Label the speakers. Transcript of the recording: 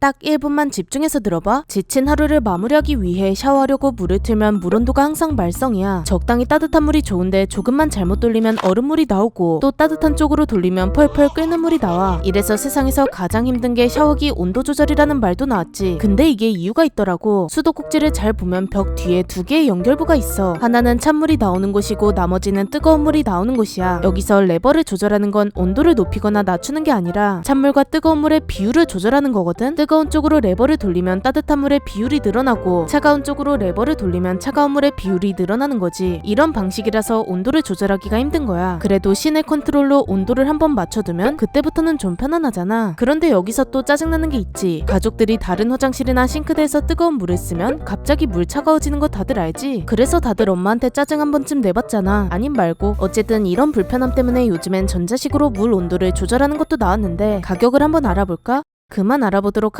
Speaker 1: 딱 1분만 집중해서 들어봐. 지친 하루를 마무리하기 위해 샤워하려고 물을 틀면 물 온도가 항상 말썽이야. 적당히 따뜻한 물이 좋은데 조금만 잘못 돌리면 얼음물이 나오고 또 따뜻한 쪽으로 돌리면 펄펄 끓는 물이 나와. 이래서 세상에서 가장 힘든 게 샤워기 온도 조절이라는 말도 나왔지. 근데 이게 이유가 있더라고. 수도꼭지를 잘 보면 벽 뒤에 두 개의 연결부가 있어. 하나는 찬물이 나오는 곳이고 나머지는 뜨거운 물이 나오는 곳이야. 여기서 레버를 조절하는 건 온도를 높이거나 낮추는 게 아니라 찬물과 뜨거운 물의 비율을 조절하는 거거든. 뜨거운 쪽으로 레버를 돌리면 따뜻한 물의 비율이 늘어나고 차가운 쪽으로 레버를 돌리면 차가운 물의 비율이 늘어나는 거지. 이런 방식이라서 온도를 조절하기가 힘든 거야. 그래도 시내 컨트롤로 온도를 한번 맞춰두면 그때부터는 좀 편안하잖아. 그런데 여기서 또 짜증나는 게 있지. 가족들이 다른 화장실이나 싱크대에서 뜨거운 물을 쓰면 갑자기 물 차가워지는 거 다들 알지? 그래서 다들 엄마한테 짜증 한 번쯤 내봤잖아. 아님 말고. 어쨌든 이런 불편함 때문에 요즘엔 전자식으로 물 온도를 조절하는 것도 나왔는데 가격을 한번 알아볼까? 그만 알아보도록 하.